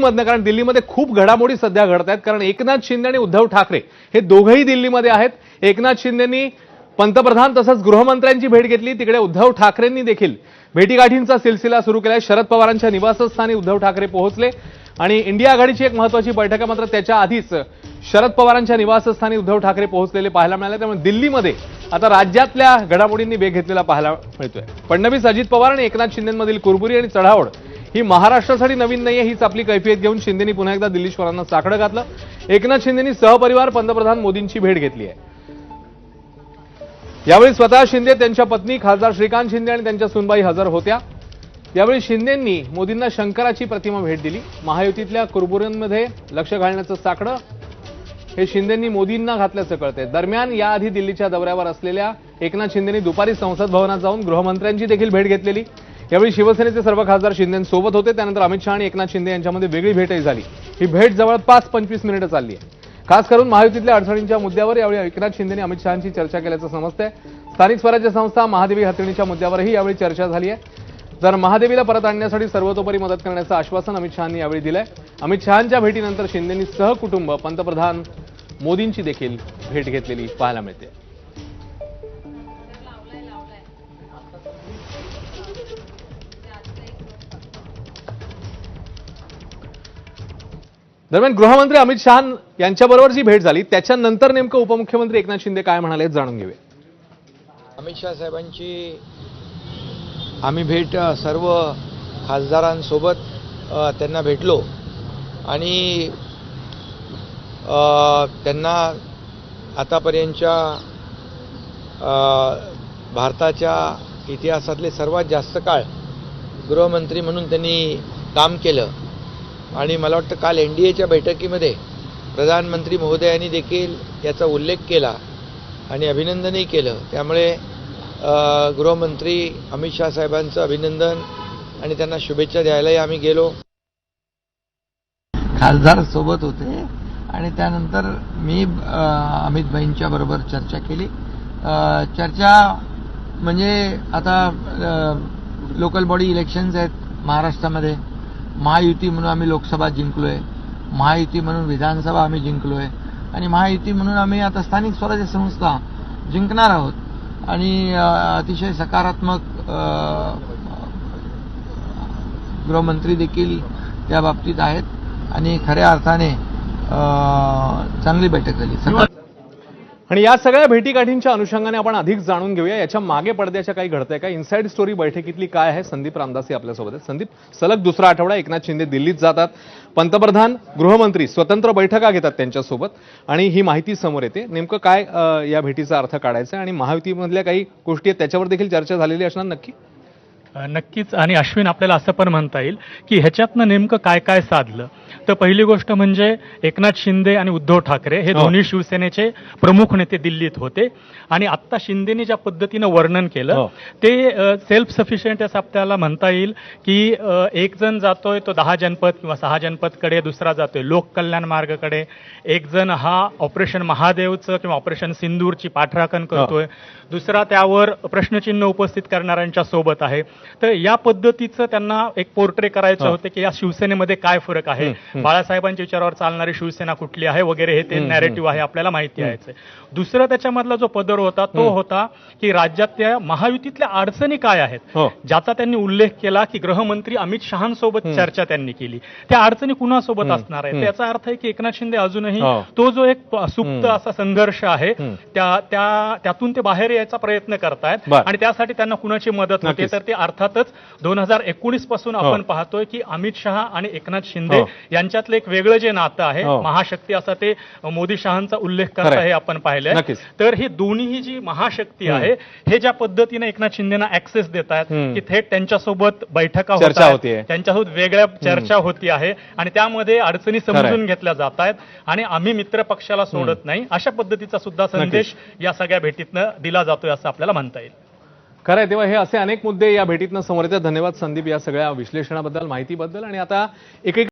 दिल्लीमधनं कारण दिल्लीमध्ये खूप घडामोडी सध्या घडत आहेत कारण एकनाथ शिंदे आणि उद्धव ठाकरे हे दोघंही दिल्लीमध्ये आहेत. एकनाथ शिंदेनी पंतप्रधान तसंच गृहमंत्र्यांची भेट घेतली. तिकडे उद्धव ठाकरेंनी देखील भेटीगाठींचा सिलसिला सुरू केला शरद पवारांच्या निवासस्थानी उद्धव ठाकरे पोहोचले. आणि इंडिया आघाडीची एक महत्वाची बैठक आहे. मात्र त्याच्या आधीच शरद पवारांच्या निवासस्थानी उद्धव ठाकरे पोहोचलेले पाहायला मिळाले. त्यामुळे दिल्लीमध्ये आता राज्यातल्या घडामोडींनी वेग घेतलेला पाहायला मिळतोय. फडणवीस अजित पवार आणि एकनाथ शिंदेमधील कुरबुरी आणि चढावड ही महाराष्ट्रासाठी नवीन नाहीये हीच आपली कैफियत घेऊन शिंदेनी पुन्हा एकदा दिल्लीश्वरांना साकडं घातलं. एकनाथ शिंदेनी सहपरिवार पंतप्रधान मोदींची भेट घेतली आहे. यावेळी स्वतः शिंदे त्यांच्या पत्नी खासदार श्रीकांत शिंदे आणि त्यांच्या सुनबाई हजर होत्या. यावेळी शिंदेंनी मोदींना शंकराची प्रतिमा भेट दिली. महायुतीतल्या कुरबुऱ्यांमध्ये लक्ष घालण्याचं साकडं हे शिंदेंनी मोदींना घातल्याचं कळतंय. दरम्यान याआधी दिल्लीच्या दौऱ्यावर असलेल्या एकनाथ शिंदेंनी दुपारी संसद भवनात जाऊन गृहमंत्र्यांची देखील भेट घेतलेली. यावेळी शिवसेनेचे सर्व खासदार शिंदेसोबत होते. त्यानंतर अमित शहा आणि एकनाथ शिंदे यांच्यामध्ये वेगळी भेटही झाली. ही भेट जवळपास पंचवीस मिनिटं चालली आहे. खास करून महायुतीतल्या अडचणींच्या मुद्द्यावर यावेळी एकनाथ शिंदेने अमित शहांची चर्चा केल्याचं समजतंय. स्थानिक स्वराज्य संस्था महादेवी हत्तीणीच्या मुद्द्यावरही यावेळी चर्चा झाली आहे. तर महादेवीला परत आणण्यासाठी सर्वतोपरी मदत करण्याचं आश्वासन अमित शहांनी यावेळी दिलंय. अमित शहांच्या भेटीनंतर शिंदेंनी सहकुटुंब पंतप्रधान मोदींची देखील भेट घेतलेली पाहायला मिळते. दरम्यान गृहमंत्री अमित शहा यांच्याबरोबर जी भेट झाली त्याच्यानंतर नेमकं उपमुख्यमंत्री एकनाथ शिंदे काय म्हणाले जाणून घेऊया. अमित शहा साहेबांची आम्ही भेट सर्व खासदारांसोबत त्यांना भेटलो आणि त्यांना आतापर्यंतच्या भारताच्या इतिहासातले सर्वात जास्त काळ गृहमंत्री म्हणून त्यांनी काम केलं. आणि मला वाटतं काल एन डी एच्या बैठकीमध्ये प्रधानमंत्री महोदयांनी देखील याचा उल्लेख केला आणि अभिनंदनही केलं. त्यामुळे गृहमंत्री अमित शहा साहेबांचं अभिनंदन आणि त्यांना शुभेच्छा द्यायलाही आम्ही गेलो. खासदार सोबत होते आणि त्यानंतर मी अ, अमित भाईंच्या बरोबर चर्चा केली. चर्चा म्हणजे आता लोकल बॉडी इलेक्शन्स आहेत महाराष्ट्रामध्ये. महायुती म्हणून आम्ही लोकसभा जिंकलोय महायुती म्हणून विधानसभा आम्ही जिंकलोय आणि महायुती म्हणून आम्ही आता स्थानिक स्वराज्य संस्था जिंकणार आहोत. आणि अतिशय सकारात्मक गृहमंत्री देखील त्या बाबतीत आहेत. आणि खऱ्या अर्थाने चांगली बैठक झाली. आणि या सगळ्या भेटीगाठींच्या अनुषंगाने आपण अधिक जाणून घेऊया. याच्या मागे पडद्याच्या काही घडतंय. का इनसाइड स्टोरी बैठकीतली काय आहे? संदीप रामदासी आपल्यासोबत आहेत. संदीप सलग दुसरा आठवडा एकनाथ शिंदे दिल्लीत जातात. पंतप्रधान गृहमंत्री स्वतंत्र बैठका घेतात त्यांच्यासोबत. आणि ही माहिती समोर येते. नेमकं काय या भेटीचा अर्थ काढायचा आहे? आणि महायुतीमधल्या काही गोष्टी आहेत त्याच्यावर देखील चर्चा झालेली असणार नक्की? नक्कीच. आणि अश्विन आपल्याला असं पण म्हणता येईल की ह्याच्यातनं नेमकं काय काय साधलं? तर पहिली गोष्ट म्हणजे एकनाथ शिंदे आणि उद्धव ठाकरे हे हो. दोन्ही शिवसेनेचे प्रमुख नेते दिल्लीत होते. आणि आत्ता शिंदेनी ज्या पद्धतीनं वर्णन केलं हो. ते सेल्फ सफिशियंट असं आपल्याला म्हणता येईल की एक जण जातोय तो दहा जनपद किंवा सहा जनपदकडे दुसरा जातोय लोककल्याण मार्गाकडे. एक जण हा ऑपरेशन महादेवचं किंवा ऑपरेशन सिंदूरची पाठराखण करतोय. दुसरा त्यावर प्रश्नचिन्ह उपस्थित करणाऱ्यांच्या सोबत आहे. तर या पद्धतीचं त्यांना एक पोर्ट्रे करायचं. होतं की या शिवसेनेमध्ये काय फरक आहे. बाळासाहेबांच्या विचारावर चालणारी शिवसेना कुठली आहे वगैरे हे ते. नॅरेटिव्ह आहे आपल्याला माहिती आहे दुसरं त्याच्यामधला जो पदर होता तो. होता की राज्यातल्या महायुतीतल्या अडचणी काय आहेत हो ज्याचा त्यांनी उल्लेख केला की गृहमंत्री अमित शहांसोबत. चर्चा त्यांनी केली त्या अडचणी कुणासोबत असणार. आहे त्याचा अर्थ आहे की एकनाथ शिंदे अजूनही हो. तो जो एक सुप्त. असा संघर्ष आहे. त्या त्या त्यातून ते बाहेर यायचा प्रयत्न करतायत. आणि त्यासाठी त्यांना कुणाची मदत होते. तर ते अर्थातच दोन हजार एकोणीसपासून हो. आपण पाहतोय की अमित शहा आणि एकनाथ शिंदे हो. यांच्यातलं एक वेगळं जे नातं आहे हो. महाशक्ती असा ते मोदी शहांचा उल्लेख. करता हे आपण पाहिलंय. तर ही दोन्ही जी महाशक्ती हं. आहे हे ज्या पद्धतीने एकनाथ शिंदेना ऍक्सेस देत आहेत हं. की थेट त्यांच्यासोबत बैठका होत. त्यांच्यासोबत वेगळ्या चर्चा होती आहे आणि त्यामध्ये अडचणी. समजून घेतल्या जात आहेत आणि आम्ही मित्र पक्षाला सोडत नाही अशा पद्धतीचा सुद्धा संदेश या सगळ्या भेटीतनं दिला जातोय असं आपल्याला म्हणता येईल खरं आहे तेव्हा हे असे अनेक मुद्दे या भेटीतनं समोर येतात. धन्यवाद संदीप या सगळ्या विश्लेषणाबद्दल माहितीबद्दल. आणि आता एक एक